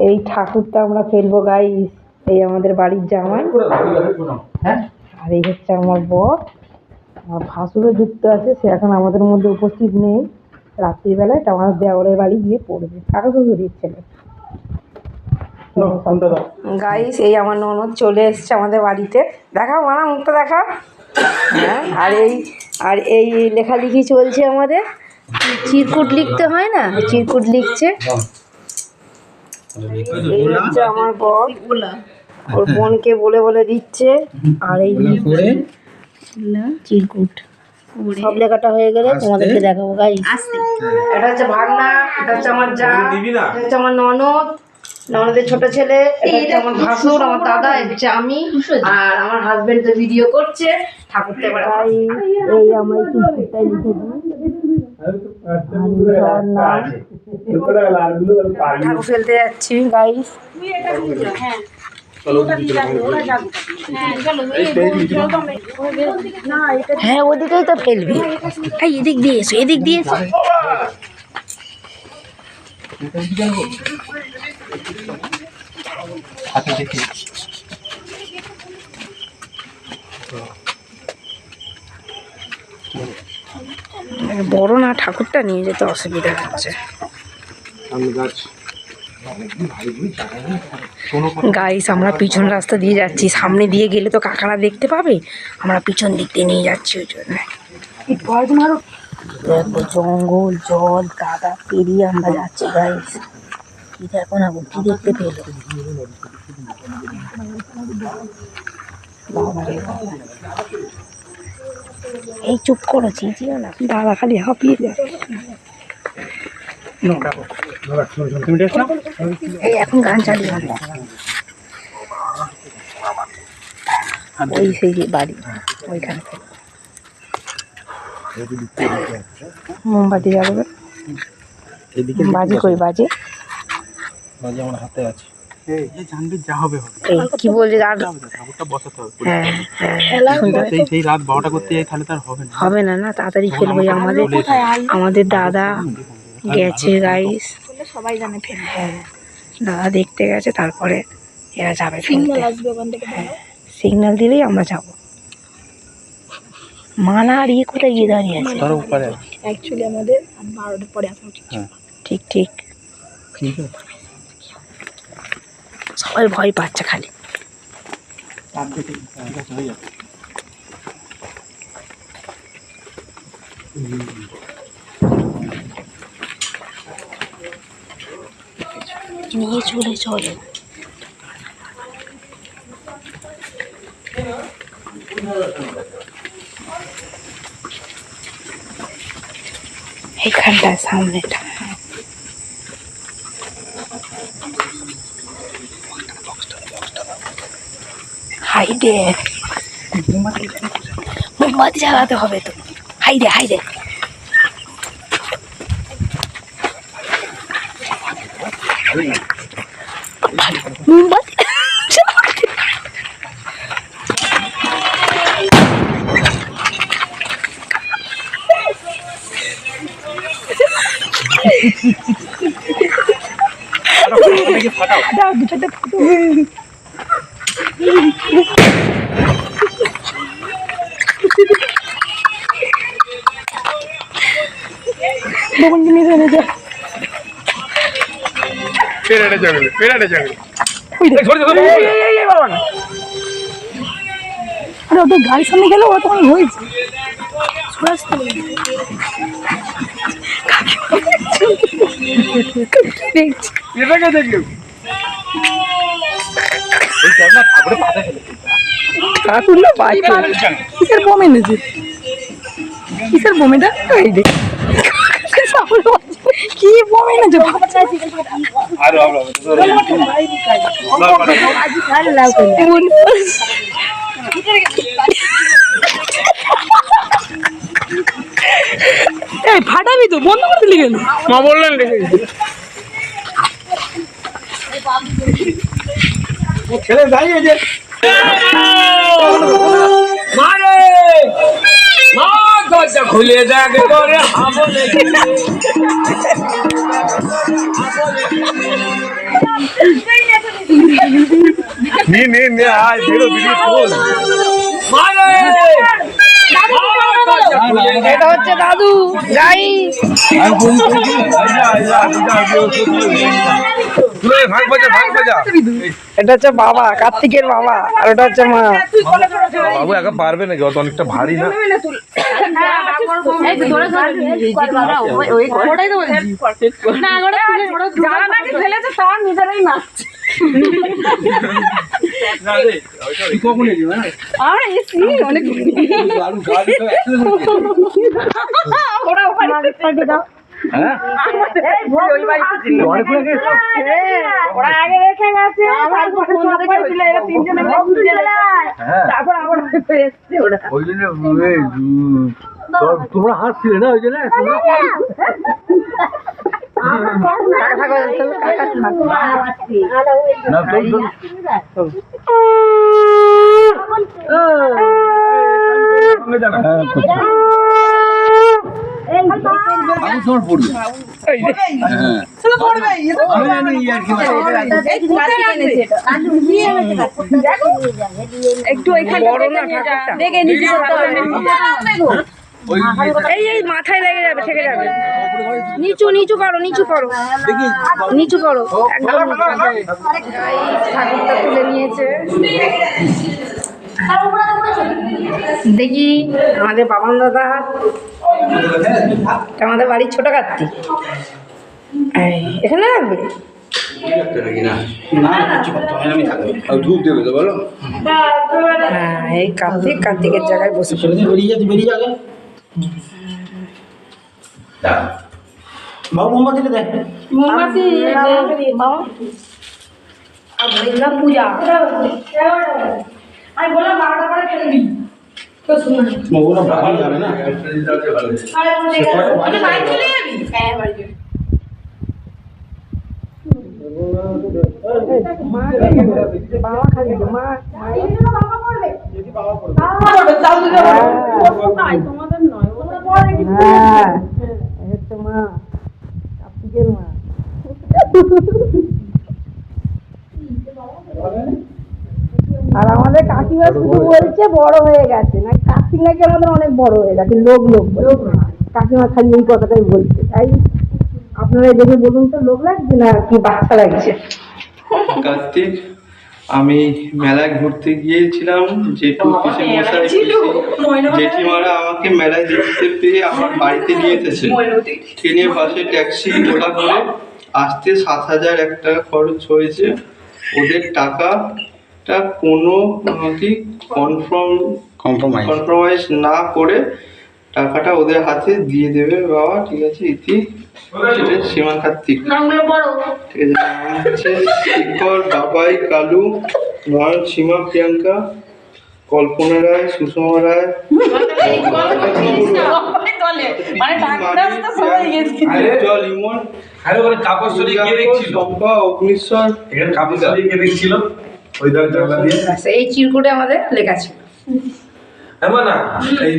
এই ঠাকুরটা আমরা ফেলব গাই এই আমাদের বাড়ির জামাই। হ্যাঁ? আর এই হচ্ছে আমার বর। আমার ভাসুরও যুক্ত আছে সে এখন আমাদের মধ্যে উপস্থিত নেই। রাত্রিবেলায় এটা আমার দেওরের বাড়ি গিয়ে পড়বে। কাকা শ্বশুরের ছেলে। গাইস এই আমার ননদ চলে এসছে আমাদের বাড়িতে। দেখাও মানা মুখটা দেখা হ্যাঁ আর এই আর এই লেখালেখি চলছে আমাদের। চিরকুট লিখতে হয় না? চিরকুট লিখছে। এই হচ্ছে আমার বর ওর বোনকে বলে বলে দিচ্ছে আর এই চিরকুট সব লেখাটা হয়ে গেলে তোমাদেরকে দেখাবো গাইস এটা হচ্ছে ভাগনা এটা হচ্ছে আমার যা এটা হচ্ছে আমার ননদ ননদের ছোট ছেলে এটা হচ্ছে আমার ভাসুর আমার দাদা হচ্ছে আমি আর আমার হাজবেন্ড তো ভিডিও করছে ঠাকুরটা এবার এই আমার চিরকুটটাই লিখে দিই ঠাকুর ফেলতে যাচ্ছি গাইস হ্যাঁ ওদিকেই তো ফেলবি এই এদিক দিয়ে এসো এদিক দিয়ে এসো হাতে দেখে বড় না ঠাকুরটা নিয়ে যেতে অসুবিধা হচ্ছে। গাইস আমরা পিছন রাস্তা দিয়ে যাচ্ছি। সামনে দিয়ে গেলে তো কাকারা দেখতে পাবে। আমরা পিছন দিক দিয়ে নিয়ে যাচ্ছি ওই জন্য। দেখো জঙ্গল জল কাদা পেরিয়ে আমরা যাচ্ছি গাইস কি দেখো না কি দেখতে পেল? বাবা। এই চুপ করো চিচিও না? দাদা খালি হাঁপিয়ে যায় এখন গান চালিয়ে ওই সেই যে বাড়ি ওইখান। মোমবাতি জ্বালাবে। বাজে কই বাজে? বাজে আমার হাতে আছে। এই হবে হবে। কি বলছে আর ঠাকুরটা বসাতে হবে। হ্যাঁ হ্যাঁ। সেই সেই রাত বারোটা করতে যাই তাহলে তার হবে না। হবে না না তাড়াতাড়ি ফেলব আমাদের আমাদের দাদা গেছে গাইস সবাই জানে হ্যাঁ দাদা দেখতে গেছে তারপরে এরা যাবে ফেলতে সিগন্যাল দিলেই আমরা যাব। মানা আর ইয়ে কোথায় গিয়ে দাঁড়িয়ে আছে? ধরো উপরে। অ্যাকচুয়ালি আমাদের বারোটার পরে আসা উচিত ঠিক ঠিক। ঠিক আছে। সবাই ভয় পাচ্ছে খালি। নিয়ে চলে চলে। এইখানটায় সামনেটা। হাইডে। মোমবাতি জ্বালাতে হবে তো। হাইডে হাইডে। মোমবাতি। দাও দুটোতে ফুটো। বকুনকে নিয়ে চলে যা। পেরাটে জঙ্গলে পেরাটে জঙ্গলে। আরে ওদের গাড়ির সামনে গেলে ও তখন হয়েছে দেখছি? এটাকে দেখল? ঠাকুর না কিসের বোম এনেছে? কিসের বোম এটা? এই দেখ। কি বোম এনেছে? আরও আরও এই ফাটাবি তো বন্ধ করতে লিখে মা বললেন ছেলে দাঁড়িয়ে যে মারে মা দরজা খুলে দেখ করে হামলে নে নে নে আয় মারে এটা হচ্ছে দাদু যাই এটা হচ্ছে বাবা কার্তিকের বাবা আর ওটা হচ্ছে মা। বাবু একা পারবে নাকি? অত অনেকটা ভারী না? কখন এলি তোমরা হাসছিলে না ওই জন্য তোমরা- না আমি একটু এই এই মাথায় লেগে যাবে থেকে যাবে নিচু নিচু করো নিচু করো নিচু করো তুলে নিয়েছে দেখি আমাদের বাবান দাদা আমাদের বাড়ির ছোট কার্তিক এখানে রাখবে? হ্যাঁ এই কার্তিক কার্তিকের জায়গায় বসে বাবু মোমবাতিটা দেখ। মোমবাতি আর পূজা। আমি বললাম বারোটা করে ফেলে মা হ্যাঁ এই হচ্ছে মা কার্তিকের মা আমাদের কাকিমা শুধু বলছে বড় হয়ে গেছে। না কার্তিক নাকি আমাদের অনেক বড় হয়ে গেছে? লোক লোক কাকিমা খালি এই কথাটাই বলছে। তাই আপনারা দেখে বলুন তো লোক লাগছে না কি বাচ্চা লাগছে? কার্তিক আমি মেলায় ঘুরতে গিয়েছিলাম জেঠু পিসে মশাই জেঠিমারা আমাকে মেলায় দেখতে পেয়ে আমার বাড়িতে নিয়ে এসেছে। ট্রেনে বাসে ট্যাক্সি ওলা করে আসতে সাত হাজার এক টাকা খরচ হয়েছে। ওদের টাকাটা কোনো কি কনফার্ম কম্প্রোমাইজ কম্প্রোমাইজ না করে টাকাটা ওদের হাতে দিয়ে দেবে বাবা ঠিক আছে ইতি এটা সীমা কার্তিক ঠিক আছে নাম হচ্ছে শিখর বাবাই কালু নয়ন সীমা প্রিয়াঙ্কা কল্পনা রায় সুষমা রায় শম্পা অগ্নিশ্বর এখানে কাপড় কে দেখছিল ওই দিয়ে? এই চিরকুটে আমাদের লেখা ছিল। এমন না? এই